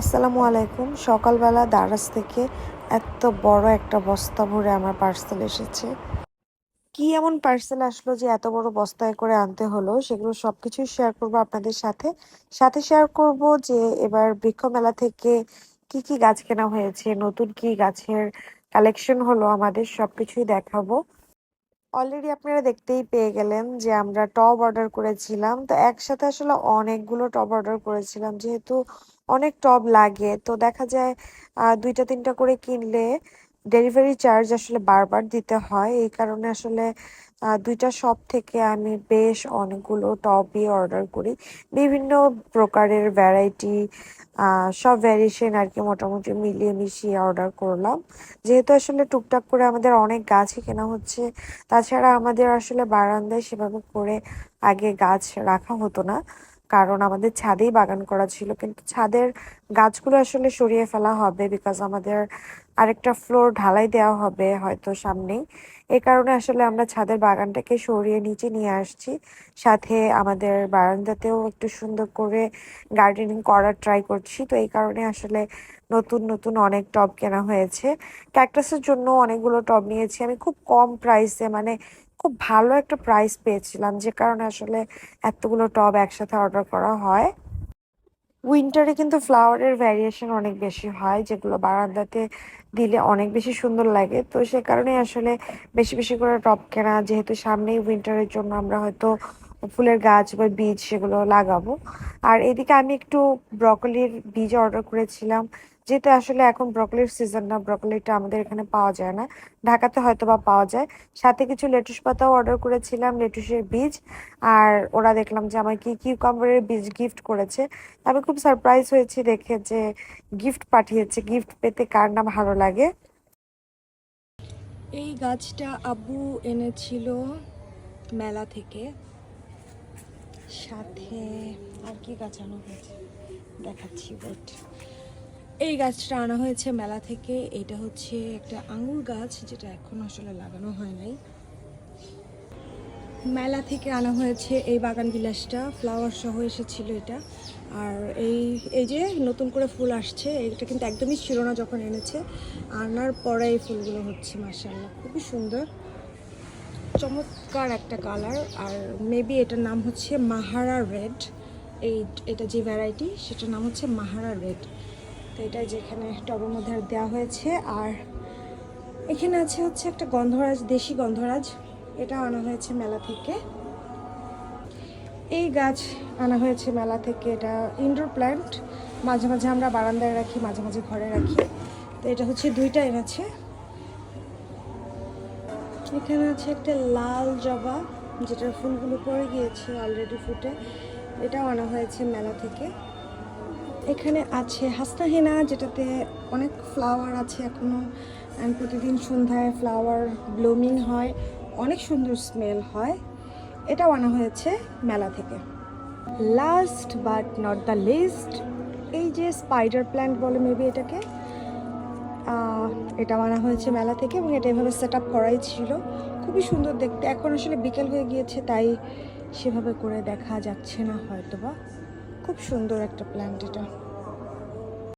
আসসালামু আলাইকুম। সকালবেলা দারাজ থেকে এত বড় একটা বস্তা ভরে আমার পার্সেল এসেছে। কি এমন পার্সেল আসলো যে এত বড় বস্তায় করে আনতে হলো, সেগুলো সব সবকিছুই শেয়ার করব আপনাদের সাথে। সাথে শেয়ার করব যে এবার বৃক্ষ মেলা থেকে কি কি গাছ কেনা হয়েছে, নতুন কি গাছের কালেকশন হলো, আমাদের সবকিছুই দেখাবো। অলরেডি আপনারা দেখতেই পেয়ে গেলেন যে আমরা টপ অর্ডার করেছিলাম। তো একসাথে আসলে অনেকগুলো টপ অর্ডার করেছিলাম, যেহেতু অনেক টব লাগে। তো দেখা যায় দুইটা তিনটা করে কিনলে ডেলিভারি চার্জ আসলে বারবার দিতে হয়। এই কারণে আসলে দুইটা শপ থেকে আমি বেশ অনেকগুলো টবই অর্ডার করি। বিভিন্ন প্রকারের ভ্যারাইটি সব ভ্যারিয়েশন আর কি মোটামুটি মিলিয়ে মিশিয়ে অর্ডার করলাম। যেহেতু আসলে টুকটাক করে আমাদের অনেক গাছই কেনা হচ্ছে, তাছাড়া আমাদের আসলে বারান্দায় সেভাবে করে আগে গাছ রাখা হতো না। কারণ আমাদের ছাদেই বাগান করা ছিল, কিন্তু ছাদের গাছগুলো আসলে সরিয়ে ফেলা হবে বিকজ আমাদের আরেকটা ফ্লোর ঢালাই দেওয়া হবে হয়তো সামনেই। এই কারণে আসলে আমরা ছাদের বাগানটাকে সরিয়ে নিচে নিয়ে আসছি। সাথে আমাদের বারান্দাতেও একটু সুন্দর করে গার্ডেনিং করার ট্রাই করছি। তো এই কারণে আসলে নতুন নতুন অনেক টব কেনা হয়েছে। ক্যাকটাসের জন্য অনেকগুলো টব নিয়েছি। আমি খুব কম প্রাইসে মানে খুব ভালো একটা প্রাইস পেয়েছিলাম। যে কারণে আসলে এতগুলো টব একসাথে অর্ডার করা হয়। উইন্টারে কিন্তু ফ্লাওয়ারের ভ্যারিয়েশন অনেক বেশি হয়, যেগুলো বারান্দাতে দিলে অনেক বেশি সুন্দর লাগে। তো সে কারণে আসলে বেশি বেশি করে টপ কেনা, যেহেতু সামনেই উইন্টারের জন্য আমরা হয়তো ফুলের গাছ বা বীজ সেগুলো লাগাবো। আর এদিকে আমি একটু ব্রকলির বীজ অর্ডার করেছিলাম। যেহেতু আসলে এখন ব্রকলির সিজন না ব্রকলিটা আমাদের এখানে পাওয়া যায় না। ঢাকাতে হয়তো বা পাওয়া যায়। সাথে কিছু লেটুস পাতাও অর্ডার করেছিলাম লেটুসের বীজ। আর ওরা দেখলাম যে আমার কি কিউকাম্বারের বীজ গিফট করেছে। আমি খুব সারপ্রাইজ হয়েছি দেখে যে গিফট পাঠিয়েছে। গিফট পেতে কার না ভালো লাগে। এই গাছটা আব্বু এনেছিল মেলা থেকে। সাথে আর কি গাছ হয়েছে? দেখাচ্ছি ওয়েট এই গাছটা আনা হয়েছে মেলা থেকে। এটা হচ্ছে একটা আঙুর গাছ, যেটা এখন আসলে লাগানো হয় নাই। মেলা থেকে আনা হয়েছে এই বাগান বিলাসটা। ফ্লাওয়ার সহ এসেছিল এটা। আর এই এই যে নতুন করে ফুল আসছে, এটা কিন্তু একদমই ছিল না যখন এনেছে। আনার পরে এই ফুলগুলো হচ্ছে মার্শাল্লাহ খুবই সুন্দর। চমৎকার একটা কালার। আর মেবি এটার নাম হচ্ছে মাহারা রেড। এই, এটা যে ভ্যারাইটি সেটার নাম হচ্ছে মাহারা রেড। তো এটা যেখানে টবের মধ্যে দেওয়া হয়েছে। আর এখানে আছে হচ্ছে একটা গন্ধরাজ, দেশি গন্ধরাজ। এটা আনা হয়েছে মেলা থেকে। এই গাছ আনা হয়েছে মেলা থেকে। এটা ইনডোর প্ল্যান্ট মাঝে মাঝে আমরা বারান্দায় রাখি, মাঝে মাঝে ঘরে রাখি। তো এটা হচ্ছে দুইটা এনেছে। এখানে আছে একটা লাল জবা, যেটার ফুলগুলো পড়ে গিয়েছে অলরেডি ফুটে। এটাও আনা হয়েছে মেলা থেকে। এখানে আছে হাসনা হেনা যেটাতে অনেক ফ্লাওয়ার আছে এখনও প্রতিদিন সন্ধ্যায় ফ্লাওয়ার ব্লুমিং হয়। অনেক সুন্দর স্মেল হয়। এটাও আনা হয়েছে মেলা থেকে। Last but not the least এই যে স্পাইডার প্ল্যান্ট বলে মেবি এটাকে এটা আনা হয়েছে মেলা থেকে এবং এটা এভাবে সেট আপ করাই ছিল। খুবই সুন্দর দেখতে। এখন আসলে বিকেল হয়ে গিয়েছে, তাই সেভাবে করে দেখা যাচ্ছে না হয়তো বা খুব সুন্দর একটা প্ল্যান্ট এটা।